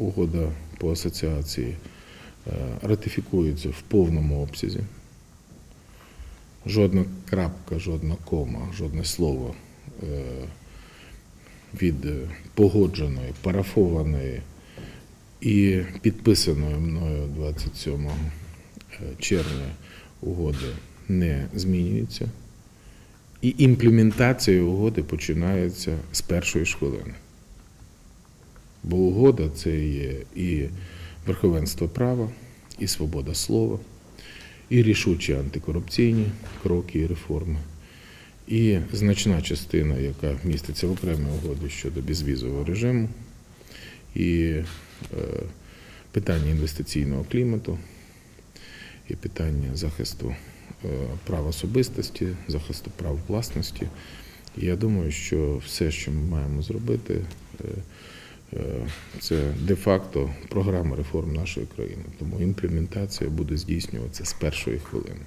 угода по асоціації е, ратифікується в повному обсязі. Жодна крапка, жодна кома, жодне слово е, від погодженої, парафованої і підписаної мною 27 е, червня угоди не змінюється. І імплементація угоди починається з першої хвилини. Бо угода це є і верховенство права, і свобода слова, і рішучі антикорупційні кроки і реформи, і значна частина, яка міститься в окремій угоді щодо безвізового режиму, і е, питання інвестиційного клімату, і питання захисту е, прав особистості, захисту прав власності. Я думаю, що все, що ми маємо зробити, е, це де-факто програма реформ нашої країни. Тому імплементація буде здійснюватися з першої хвилини.